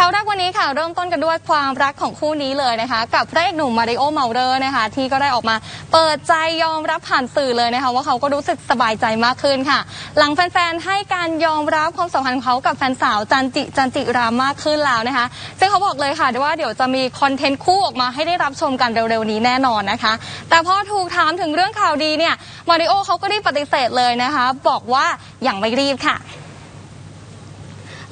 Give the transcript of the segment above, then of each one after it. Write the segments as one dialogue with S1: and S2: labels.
S1: ข่าวแรกวันนี้ค่ะเริ่มต้นกันด้วยความรักของคู่นี้เลยนะคะ กับพระเอกหนุ่มมาริโอเมาเรอร์นะคะ ที่ก็ได้ออกมาเปิดใจยอมรับผ่านสื่อเลยนะคะ ว่าเขาก็รู้สึกสบายใจมากขึ้นค่ะ หลังแฟนๆให้การยอมรับความสัมพันธ์เขากับแฟนสาวจันจิจันจิรามมากขึ้นแล้วนะคะ ซึ่งเขาบอกเลยค่ะว่าเดี๋ยวจะมีคอนเทนต์คู่ออกมาให้ได้รับชมกันเร็วๆนี้แน่นอนนะคะ แต่พอถูกถามถึงเรื่องข่าวดีเนี่ยมาริโอเขาก็ได้ปฏิเสธเลยนะคะ บอกว่าอยังไม่รีบค่ะ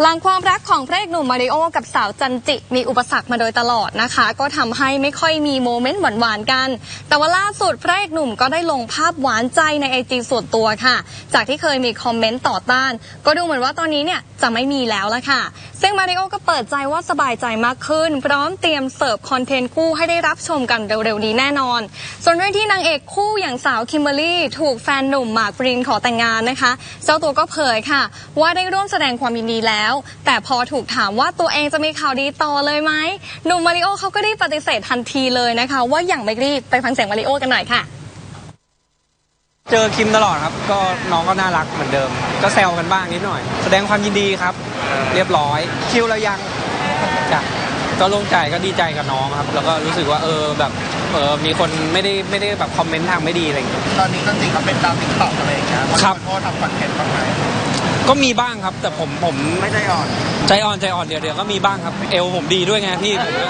S1: หลังความรักของพระเอกหนุ่มมาริโอกับสาวจันจิ มีอุปสรรคมาโดยตลอดนะคะ ก็ทำให้ไม่ค่อยมีโมเมนต์หวานๆกัน แต่ว่าล่าสุดพระเอกหนุ่มก็ได้ลงภาพหวานใจในไอจีส่วนตัวค่ะ จากที่เคยมีคอมเมนต์ต่อต้าน ก็ดูเหมือนว่าตอนนี้เนี่ยจะไม่มีแล้วละค่ะ ซึ่งมาริโอก็เปิดใจว่าสบายใจมากขึ้น พร้อมเตรียมเสิร์ฟคอนเทนต์คู่ให้ได้รับชมกันเร็วๆนี้แน่นอน ส่วนเรื่องที่นางเอกคู่อย่างสาวคิมเบอรรี่ถูกแฟนหนุ่มหมากปรินขอแต่งงานนะคะ เจ้าตัวก็เผยค่ะ ว่าได้ร่วมแสดงความยินดีแล้วแต่พอถูกถามว่าตัวเองจะมีข่าวดีต่อเลยไหมหนุ่มมาริโอเขาก็ได้ปฏิเสธทันทีเลยนะคะ ว่าอย่างไม่รีบไปฟังเสียงมาริโอกันหน่อยค่ะ
S2: เจอคิมตลอดครับ ก็น้องก็น่ารักเหมือนเดิม ก็แซวกันบ้างนิดหน่อย แสดงความยินดีครับ เรียบร้อย คิวเรายังจ้ะก็โล่งใจก็ดีใจกับน้องครับ แล้วก็รู้สึกว่าเออแบบเออมีคนไม่ได้ไม่ได้แบบคอมเมนต์ทางไม่ดีอะไรอย่างเงี้ย
S3: ตอนนี้จริงๆเขาเป็นดาวติ๊กต็อกอะไรอย่างเงี้ยเขา
S2: ครับ
S3: ขอโทษทำคอนเทนต์บ้างไหม
S2: ก็มีบ้างครับ แต่ผมผม
S3: ไม่ใจอ่อน
S2: ใจอ่อนใจอ่อนเดี๋ยวเดี๋ยวก็มีบ้างครับ เอวผมดีด้วยไงพี่ผมก็